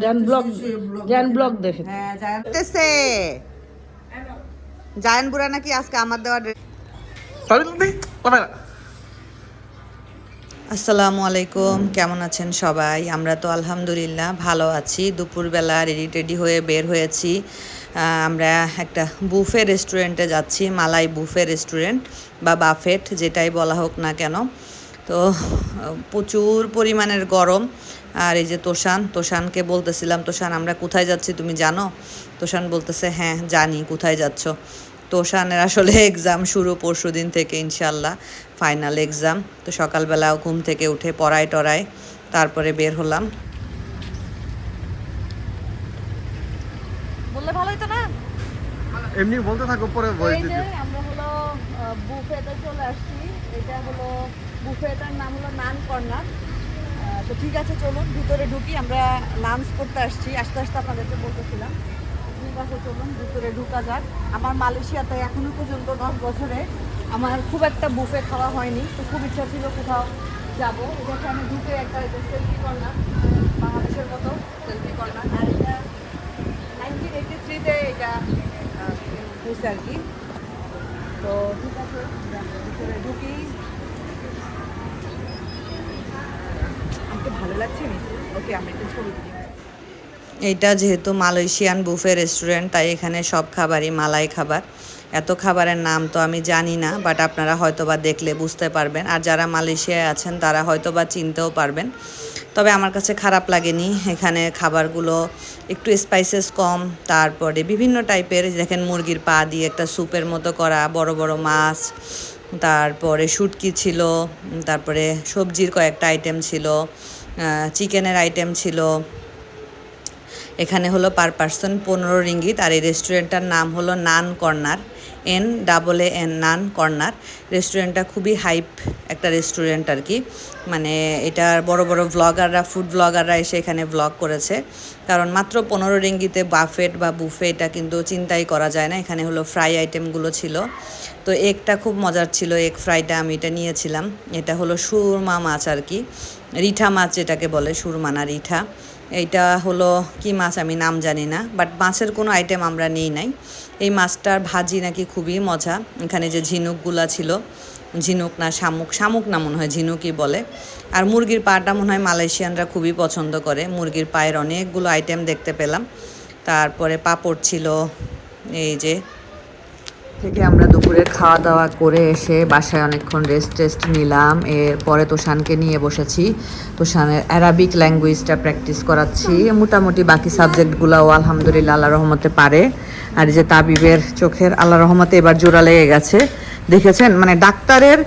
Zayan blog Zayan blog দেখে। হ্যাঁ জায়ান বুড়া নাকি আজকে আমার দেওয়া আসসালামু আলাইকুম কেমন আছেন সবাই? আমরা তো আলহামদুলিল্লাহ ভালো আছি। দুপুরবেলা রেডি টেডি হয়ে বের হয়েছি। আমরা একটা বুফে রেস্টুরেন্টে যাচ্ছি মালাই বুফে রেস্টুরেন্ট বা বাফেট যেটাই বলা হোক না কেন। তো প্রচুর পরিমাণের গরম। আর এই যে তোষান তোষানকে বলতেছিলাম তোষান আমরা কোথায় যাচ্ছি তুমি জানো? তোষান বলতেছে হ্যাঁ জানি কোথায় যাচ্ছ? তোষানের আসলে এক্সাম শুরু পরশু দিন থেকে ইনশাল্লাহ ফাইনাল এক্সাম তো সকালবেলা ঘুম থেকে উঠে পড়ায় টড়ায় তারপরে বের হলাম। বললে ভালো হতো না? এমনি বলতে থাকো পরে এই দিতে আমরা হলো বুফেতে চলে আসছি। এটা হলো বুফেটার নাম হলো নান কর্নার তো ঠিক আছে, চলুন, ভিতরে ঢুকি, আমরা লাঞ্চ করতে আসছি। আস্তে আস্তে আপনাদেরকে বলতেছিলাম। ঠিক আছে, চলুন, ভিতরে ঢুকা যাক। আমার মালয়েশিয়াতে এখনও পর্যন্ত দশ বছরে আমার খুব একটা বুফে খাওয়া হয়নি। তো খুব ইচ্ছা ছিল কোথাও যাব। এটাকে আমি ঢুকে একটা সেলফি করলাম। বাংলাদেশের মতো সেলফি করলাম। আর এটা নাইনটিন এইটি থ্রিতে এটা হয়েছে আর কি। তো ঠিক আছে ভিতরে ঢুকি। ভালো লাগছে ওকে, আমি ছবি এইটা যেহেতু মালয়েশিয়ান বুফে রেস্টুরেন্ট, তাই এখানে সব খাবারই মালাই খাবার। এত খাবারের নাম তো আমি জানি না, বাট আপনারা হয়তোবা দেখলে বুঝতে পারবেন। আর যারা মালয়েশিয়ায় আছেন, তারা হয়তোবা চিনতেও পারবেন। তবে আমার কাছে খারাপ লাগেনি এখানে খাবারগুলো একটু স্পাইসেস কম, তারপরে বিভিন্ন টাইপের দেখেন মুরগির পা দিয়ে একটা স্যুপের মতো করা, বড় বড় মাছ তারপরে শুটকি ছিল তারপরে সবজির কয়েকটা আইটেম ছিল চিকেনের আইটেম ছিল এখানে হলো পার পার্সন পনেরো রিঙ্গিত, আর এই রেস্টুরেন্টটার নাম হলো Naan Corner, N double A N, Naan Corner. রেস্টুরেন্টটা খুবই হাইপ একটা রেস্টুরেন্ট আর কি। মানে এটার বড় বড় ব্লগাররা ফুড ব্লগাররা এসে এখানে ব্লগ করেছে। কারণ মাত্র পনেরো রিঙ্গিতে বাফেট বা বুফে এটা কিন্তু চিন্তাই করা যায় না। এখানে হলো ফ্রাই আইটেমগুলো ছিল। তো এগটা খুব মজার ছিল এগ ফ্রাইটা আমি এটা নিয়েছিলাম। এটা হলো সুরমা মাছ আর কি। রিঠা মাছ যেটাকে বলে, সুরমা না, রিঠা। এইটা হলো কি মাছ আমি নাম জানি না বাট মাছের কোনো আইটেম আমরা নেই নাই। এই মাছটার ভাজি নাকি খুবই মজা। এখানে যে ঝিনুকগুলা ছিল, ঝিনুক না শামুক শামুক না মনে হয়, ঝিনুকই বলে। আর মুরগির পাটা মনে হয় মালয়েশিয়ানরা খুবই পছন্দ করে। মুরগির পায়ের অনেকগুলো আইটেম দেখতে পেলাম। তারপরে পাঁপড় ছিল, এই যে থেকে আমরা দুপুরে খাওয়া দাওয়া করে এসে বাসায় অনেকক্ষণ রেস্ট টেস্ট নিলাম। এরপরে তোষানকে নিয়ে বসেছি। তোষানের অ্যারাবিক ল্যাঙ্গুয়েজটা প্র্যাকটিস করাচ্ছি। মোটামুটি বাকি সাবজেক্টগুলোও আলহামদুলিল্লাহ আল্লাহ রহমতে পারে। আর যে তাবিবের চোখের আল্লাহ রহমতে এবার জোড়া লেগে গেছে। দেখেছেন? মানে ডাক্তারের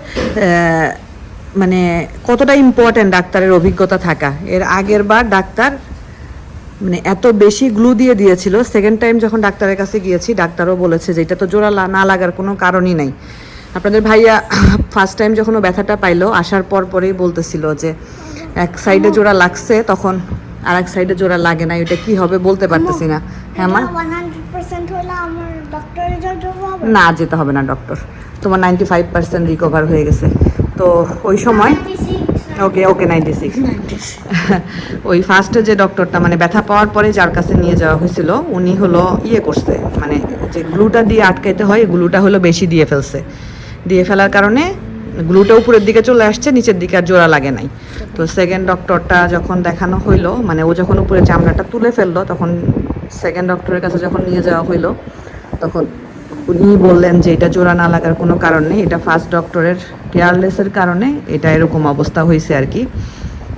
মানে কতটা ইম্পর্ট্যান্ট ডাক্তারের অভিজ্ঞতা থাকা। এর আগের বার ডাক্তার মানে এত বেশি গ্লু দিয়ে দিয়েছিল। সেকেন্ড টাইম যখন ডাক্তারের কাছে গিয়েছি ডাক্তারও বলেছে যে এটা তো জোড়া না লাগার কোনো কারণই নাই। আপনাদের ভাইয়া ফার্স্ট টাইম যখন ও ব্যথাটা পাইলো আসার পর পরেই বলতেছিল যে এক সাইডে জোড়া লাগছে তখন আর এক সাইডে জোড়া লাগে না এটা কি হবে বলতে পারতেছি না। হ্যাঁ মা? না যেতে হবে না ডক্টর তোমার নাইনটি ফাইভ পার্সেন্ট রিকভার হয়ে গেছে। তো ওই সময় ওকে ওকে নাইনটি সিক্স ওই ফার্স্টে যে ডক্টরটা মানে ব্যথা পাওয়ার পরে যার কাছে নিয়ে যাওয়া হয়েছিল, উনি হলো ইয়ে করছে মানে যে গ্লুটা দিয়ে আটকাইতে হয় গ্লুটা হলো বেশি দিয়ে ফেলছে। দিয়ে ফেলার কারণে গ্লুটা উপরের দিকে চলে আসছে, নিচের দিকে আর জোড়া লাগে নাই। তো সেকেন্ড ডক্টরটা যখন দেখানো হইল মানে ও যখন উপরে চামড়াটা তুলে ফেলল, তখন সেকেন্ড ডক্টরের কাছে যখন নিয়ে যাওয়া হইল, তখন উনি বললেন যে এটা জোড়া না লাগার কোনো কারণ নেই, এটা ফার্স্ট ডক্টরের কেয়ারলেসের কারণে এটা এরকম অবস্থা হয়েছে আর কি।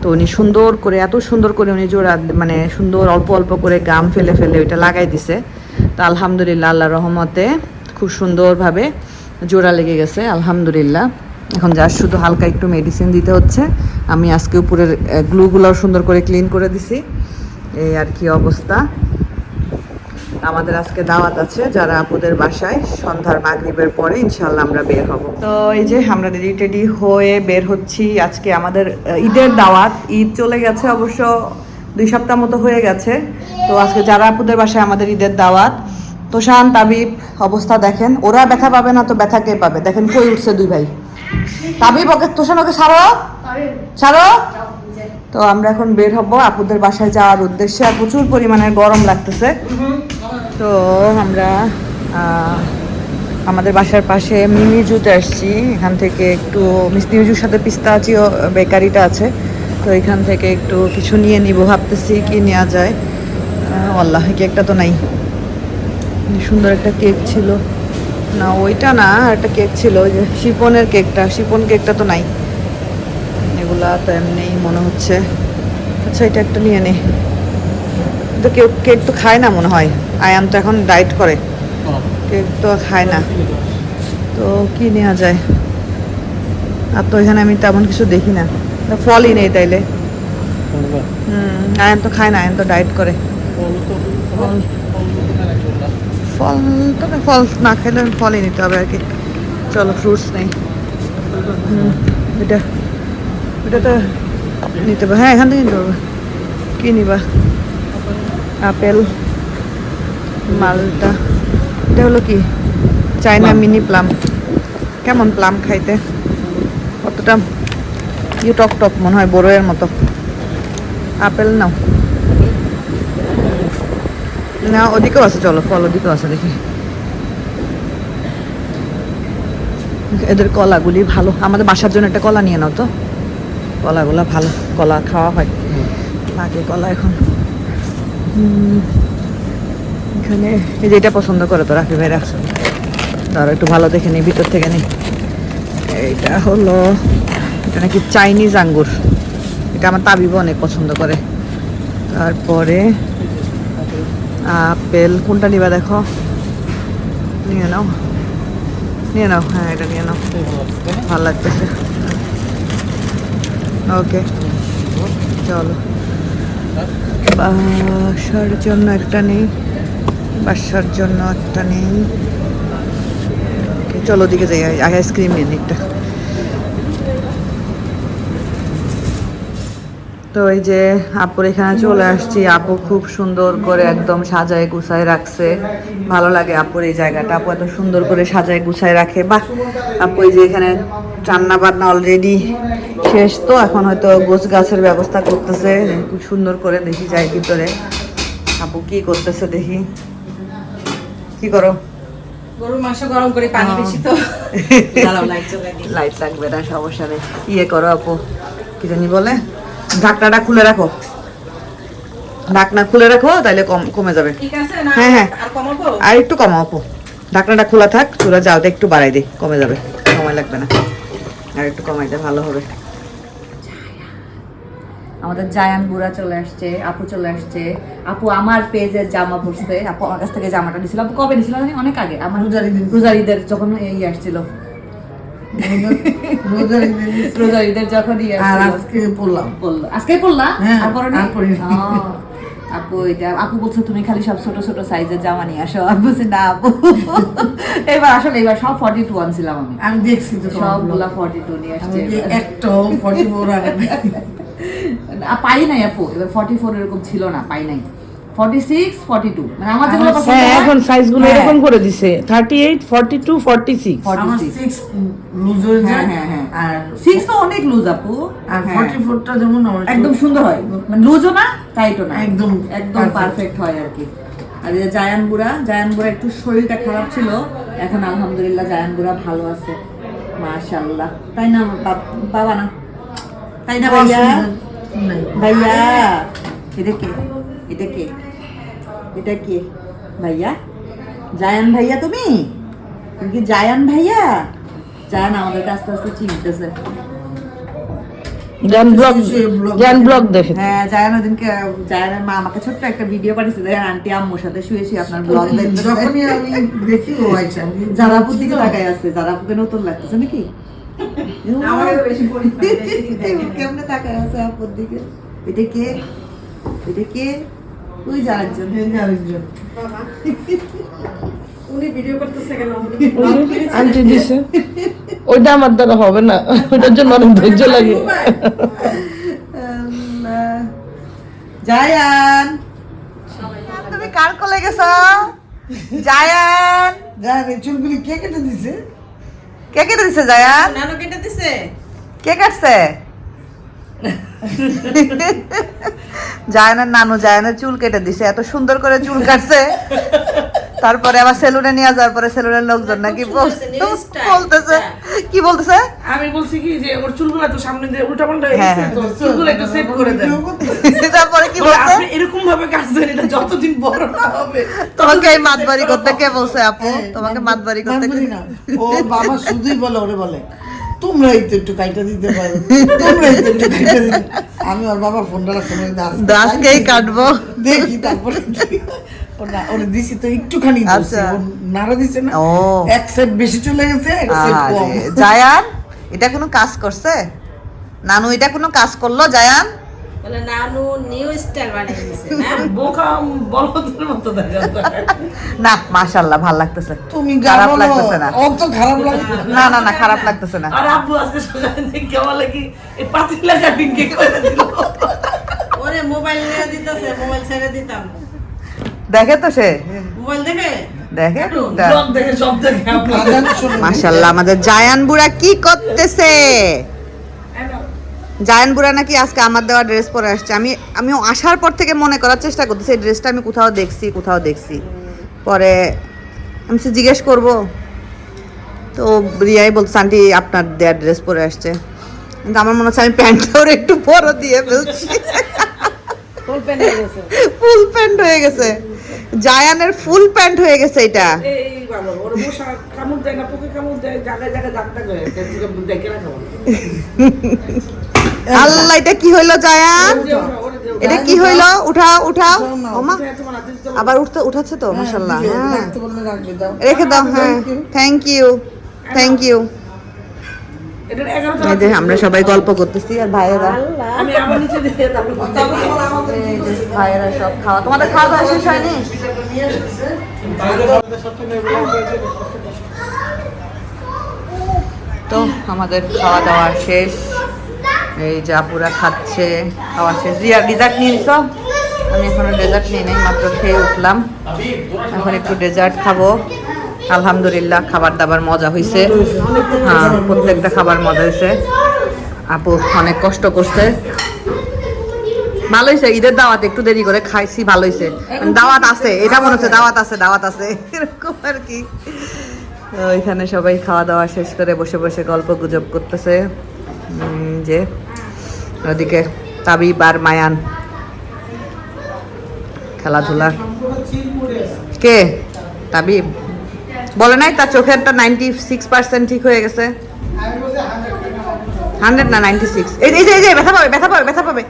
তো উনি সুন্দর করে, এত সুন্দর করে উনি জোড়া মানে সুন্দর অল্প অল্প করে গাম ফেলে ফেলে ওইটা লাগাই দিছে। তো আলহামদুলিল্লাহ আল্লাহ রহমতে খুব সুন্দরভাবে জোড়া লেগে গেছে, আলহামদুলিল্লাহ। এখন যা শুধু হালকা একটু মেডিসিন দিতে হচ্ছে, আমি আজকে উপরের গ্লুগুলোও সুন্দর করে ক্লিন করে দিছি। এই আর কি অবস্থা। আমাদের আজকে দাওয়াত আছে যারা আপুদের বাসায় সন্ধ্যার মাগরিবের পরে ইনশাল্লাহ আমরা বের হব। তো এই যে আমরা রেডি টেডি হয়ে বের হচ্ছি আজকে আমাদের ঈদের দাওয়াত ঈদ চলে গেছে অবশ্য দুই সপ্তাহ মতো হয়ে গেছে। তো আজকে যারা আপুদের বাসায় আমাদের ঈদের দাওয়াত তোষান তাবিব অবস্থা দেখেন ওরা ব্যথা পাবে না তো ব্যথা কে পাবে? দেখেন কই উঠছে দুই ভাই। তাবিব ওকে তোষান ওকে ছাড়ো। ছাড়ো। তো আমরা এখন বের হব আপুদের বাসায় যাওয়ার উদ্দেশ্যে। আর প্রচুর পরিমাণে গরম লাগতেছে। তো আমরা আমাদের বাসার পাশে মিমি জুতে আসছি। এখান থেকে একটু মিষ্টি মিজুর সাথে পিস্তাচিও বেকারিটা আছে। তো এখান থেকে একটু কিছু নিয়ে নিব। ভাবতেছি কি নেওয়া যায়। আল্লাহ কেকটা তো নাই। সুন্দর একটা কেক ছিল। না, ওইটা না, একটা কেক ছিল। ওই যে শিপনের কেকটা। শিপন কেকটা তো নাই। এগুলা তো এমনিই মনে হচ্ছে। আচ্ছা এটা একটা নিয়ে নে। তো কেক কেক তো খায় না মনে হয়। আয়াম তো এখন ডায়েট করে। কেক তো খায় না। তো কি নেওয়া যায়? আর তো এখানে আমি তেমন কিছু দেখি না। ফলই নেই তাইলে। হুম তো খায় না, আয়ান তো ডায়েট করে। ফল তো ফল না খেলে ফলই নিতে হবে আর কি। চলো, ফ্রুটস নেই। এটা এটা তো নিতে পারবে হ্যাঁ এখান থেকে নিতে পারবে কি নিবা? আপেল মালটা। এটা হলো কি? China mini plum. কেমন প্লাম খাইতে? কতটা? ইয়ে টক টক মনে হয় বড়োয়ের মতো। আপেল নাও। না ওদিকেও আছে চলো ফল ওদিকেও আছে দেখি। এদের কলাগুলি ভালো। আমাদের বাসার জন্য একটা কলা নিয়ে নাও তো। কলাগুলো ভালো কলা খাওয়া হয়। লাগে কলা এখন এখানে এই যে এটা পছন্দ করে তো রাখি ভাইরা তার একটু ভালো দেখে নিই ভিতর থেকে নিই এইটা হলো এটা নাকি চাইনিজ আঙ্গুর। এটা আমার তাবিবও অনেক পছন্দ করে। তারপরে আপেল কোনটা নিবা দেখো? নিয়ে নাও। নিয়ে নাও হ্যাঁ এটা নিয়ে নাও। ভালো লাগতেছে। ওকে চলো বাসার জন্য একটা নেই বাসার জন্য একটা নেই চলো দিকে যাই আইসক্রিম নিয়ে নিই একটা তো এই যে আপুর এখানে চলে আসছি। আপু খুব সুন্দর করে একদম সাজায় গুছায় রাখছে। ভালো লাগে আপুর এই জায়গাটা। আপু এত সুন্দর করে সাজায় গুছায় রাখে। বাহ! আপু এই যে এখানে রান্না বান্না অলরেডি শেষ তো এখন হয়তো গোছ গাছের ব্যবস্থা করতেছে। খুব সুন্দর করে দেখি যাই ভিতরে। আপু কি করতেছে দেখি। কি করো? গরুর মাংস গরম করে পানি বেশি তো। লাইট লাইট লাগবে না সমস্যা নেই। ইয়ে করো আপু। কি জানি বলে? ঢাকনাটা খুলে রাখো। ঢাকনা খুলে রাখো তাহলে কম কমে যাবে। ঠিক আছে না হ্যাঁ, হ্যাঁ। আর একটু কমাও আপু ঢাকনাটা খোলা থাক চুলা জালটা একটু বাড়াই দিই কমে যাবে সময় লাগবে না। আর একটু কমাই দে ভালো হবে। আমাদের জায়ান বুড়া চলে আসছে আপু চলে আসছে। আপু আমার পেজের জামা পরছে। আপু আমার কাছ থেকে জামাটা নিছিল আপু কবে নিছিল অনেক আগে। আমার রোজারিদের যখন এই আসছিল। রোজারিদের যখন আর আজকে পড়লাম। আজকে পড়লা? হ্যাঁ, আর পরনি? আপু এটা আপু বলছো তুমি খালি সব ছোট ছোট সাইজের জামা নিয়ে আসো। আমি বলছি না আপু। এবার আসলে এবার সব ফর্টি টু আনছিলাম আমি। আমি দেখছি তো সবগুলা ফর্টি টু নিয়ে আসছে একটাও ফর্টি ফোর পাই নাই আপু। এবার ফর্টি ফোর এরকম ছিল না পাই নাই। ফর্টি সিক্স ফর্টি টু মানে আমার যেগুলো পছন্দ হ্যাঁ এখন সাইজগুলো হ্যাঁ। এরকম করে দিছে। Thirty eight forty two forty six 46 loose হয়ে যায় হ্যাঁ, হ্যাঁ, আর সিক্স তো অনেক লুজ আপু। আর হ্যাঁ। ফর্টি যেমন একটু- একদম সুন্দর হয়। মানে লুজও না টাইটও না। একদম একদম পারফেক্ট হয় আর কি। আর এই জায়ান বুড়া জায়ান বুড়া একটু শরীরটা খারাপ ছিল। এখন আলহামদুলিল্লাহ জায়ান বুড়া ভালো আছে। মাশাআল্লাহ। তাই না বাব- বাবা না? তাই না ভাইয়া? ভাইয়া? এটা কে এটা কে? এটা কে? ভাইয়া? জায়ান ভাইয়া তুমি? তুমি কি জায়ান ভাইয়া? জায়ান আমাদেরকে আস্তে আস্তে চিনতেছে। জ্ঞান ব্লগ জ্ঞান ব্লগ দেখে হ্যাঁ জায়ান ওদিনকে জায়ানের মা আমাকে ছোট্ট একটা ভিডিও পাঠিয়েছে দেখেন আন্টি আম্মুর সাথে শুয়ে শুয়ে আপনার ব্লগ যখনই আমি দেখি ও আইসা জারাপুর দিকে তাকাই আছে জারাপুকে নতুন লাগতেছে নাকি? কেমনে তাকাই আছে আপুর দিকে? এটা কে? এটা কে? ওই যে আরেকজন এই যে আরেকজন। উনি ভিডিও করতেছে কেন? আন্টি দিছে। ওইটা আমার দ্বারা হবে না। ওইটার জন্য অনেক ধৈর্য লাগে। জায়ান। তুমি কার কোলে গেছো? জায়ান। যার এই চুলগুলি কে কেটে দিছে? কে কেটে দিছে জায়ান? নানু কেটে দিছে। কে কাটছে? জায়ানের নানু জায়ানের চুল কেটে দিছে এত সুন্দর করে চুল কাটছে। তারপরে আবার সেলুনে নিয়ে যাওয়ার পরে সেলুনের লোকজন নাকি বলতেছে কি বলতেছে? আমি বলছি কি যে ওর চুলগুলো তো সামনে দিয়ে উল্টা পাল্টা হয়ে হ্যাঁ, গেছে চুলগুলো একটু সেট করে দেন। তারপরে কি বলছে? আপনি এরকম ভাবে কাটছেন এটা যতদিন বড় না হবে তোমাকে এই মাতবাড়ি করতে কে বলছে আপু? তোমাকে মাতবাড়ি করতে ও বাবা শুধুই বলে ওরে বলে। তোমরাই তো একটু কাইটা দিতে পারো। তোমরাই তো একটু কাইটা দিতে আমি ওর বাবা ফোনটা রাখতে দাসকেই কাটবো। দেখি তারপরে না, ওরে দিছি তো একটুখানি। আচ্ছা। নাড়া দিছে না। ও। এক সেট বেশি চলে গেছে এক সাইড কম। জায়ান এটা কোনো কাজ করছে? নানু এটা কোনো কাজ করল জায়ান? বলে নানু নিউ স্টাইল বানিয়ে দিছে। না বোকা বলদের মতো দেখা না মাশাল্লাহ ভালো লাগতেছে। তুমি খারাপ লাগতেছে না। অত খারাপ লাগে না। না না খারাপ লাগতেছে না। আর আব্বু আজকে সকালে দেখে বলে কি এই পাতিলা কাটিং কে করে দিল। ওরে মোবাইল নিয়ে দিতেছে মোবাইল ছেড়ে দিতাম। দেখে তো সে? মোবাইল দেখে? দেখে? ব্লগ দেখে সব দেখে আব্বু। আজান শুনে মাশাল্লাহ আমাদের জায়ান বুড়া কি করতেছে? জায়ান বুড়া নাকি আজকে আমার দেওয়া ড্রেস পরে আসছে। আমি আমি আসার পর থেকে মনে করার চেষ্টা করতেছি এই ড্রেসটা আমি কোথাও দেখছি কোথাও দেখছি। পরে আমি সে জিজ্ঞেস করব তো রিয়াই বলছে আন্টি আপনার দেওয়া ড্রেস পরে আসছে। কিন্তু আমার মনে হচ্ছে আমি প্যান্টটা ওর একটু বড় দিয়ে ফেলছি। ফুল প্যান্ট হয়ে গেছে। জায়ানের ফুল প্যান্ট হয়ে গেছে এটা। কামড় দেয় না পোকে কামড় দেয় জায়গায় জায়গায় দাগ দাগ হয়ে গেছে দেখে খাব আল্লাহ এটা কি হইল জায়ান এটা কি হইল? উঠাও উঠাও। ওমা আবার উঠতে উঠাচ্ছে তো মাশাল্লাহ হ্যাঁ দাও রেখে দাও হ্যাঁ। থ্যাংক ইউ থ্যাংক ইউ এটা এই যে আমরা সবাই গল্প করতেছি আর ভাইয়েরা? ভাইয়েরা সব খাওয়া তোমাদের খাওয়া দাওয়া শেষ হয়নি? তো আমাদের খাওয়া দাওয়া শেষ। এই যে আপুরা খাচ্ছে খাওয়া শেষ। রিয়া ডেজার্ট নিয়ে নিছো? আমি এখনও ডেজার্ট নিয়ে নেই মাত্র খেয়ে উঠলাম। এখন একটু ডেজার্ট খাব। আলহামদুলিল্লাহ খাবার দাবার মজা হয়েছে হ্যাঁ প্রত্যেকটা খাবার মজা হয়েছে আপু অনেক কষ্ট করছে। ভালো হয়েছে ঈদের দাওয়াত একটু দেরি করে খাইছি ভালো হয়েছে দাওয়াত আছে এটা মনে হচ্ছে দাওয়াত আছে দাওয়াত আছে। এরকম আর কি। তো এখানে সবাই খাওয়া দাওয়া শেষ করে বসে বসে গল্প গুজব করতেছে। যে ওদিকে তাবিব আর মায়ান। খেলাধুলা। কে? তাবিব। বলে নাই তার চোখেরটা নাইনটি সিক্স পার্সেন্ট ঠিক হয়ে গেছে। হান্ড্রেড না নাইনটি সিক্স এই যে- এই যে ব্যথা পাবে ব্যথা পাবে ব্যথা পাবে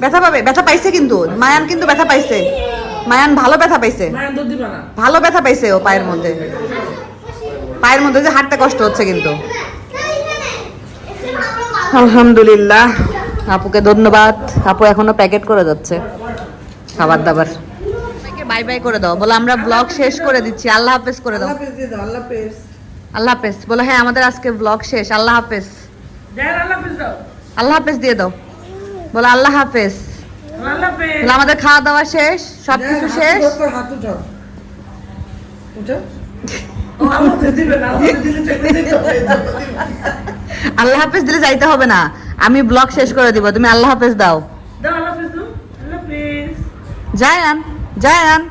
ব্যথা পাবে ব্যথা পাইছে কিন্তু। মায়ান কিন্তু ব্যথা পাইছে। মায়ান ভালো ব্যথা পাইছে। ভালো ব্যথা পাইছে ও পায়ের মধ্যে। পায়ের মধ্যে যে হাঁটতে কষ্ট হচ্ছে কিন্তু। আলহামদুলিল্লাহ। আপুকে ধন্যবাদ। আপু এখনও প্যাকেট করে যাচ্ছে খাবার দাবার বাই বাই করে দাও। বলো আমরা ব্লগ শেষ করে দিচ্ছি। আল্লাহ হাফেজ করে দাও। আল্লাহ পেজ আল্লাহ হাফেজ। বলো হ্যাঁ আমাদের আজকে ব্লগ শেষ। আল্লাহ হাফেজ। আল্লাহ হাফেজ দাও। আল্লাহ হাফেজ দিয়ে দাও। বলো আল্লাহ হাফেজ। আমাদের খাওয়া দাওয়া শেষ? সব কিছু শেষ আল্লাহ হাফেজ দিলে চেপে দিতে হবে। আল্লাহ হাফেজ দিলে যাইতে হবে না। আমি ব্লগ শেষ করে দিব তুমি আল্লাহ হাফেজ দাও। দাও আল্লাহ হাফেজ দাও। আল্লাহ হাফেজ। জায়ান জায়ান।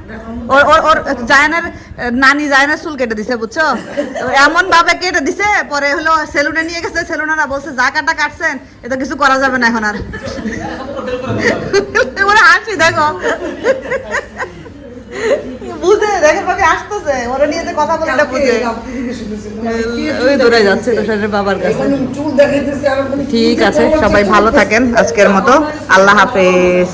ওর ওর ওর জায়ানের নানি জায়ানের চুল কেটে দিছে বুঝছ? এমন ভাবে কেটে দিছে পরে হলো সেলুনে নিয়ে গেছে সেলুনারা বলছে যা কাটা কাটছেন এটা কিছু করা যাবে না এখন আর। ওরা হাসি দেখো। বুঝে দেখেন ভাবে আসতেছে। ওরা নিয়ে যে কথা বলে বুঝে? ওই দূরে যাচ্ছে তুষারের বাবার কাছে। ঠিক আছে সবাই ভালো থাকেন আজকের মতো। আল্লাহ হাফেজ।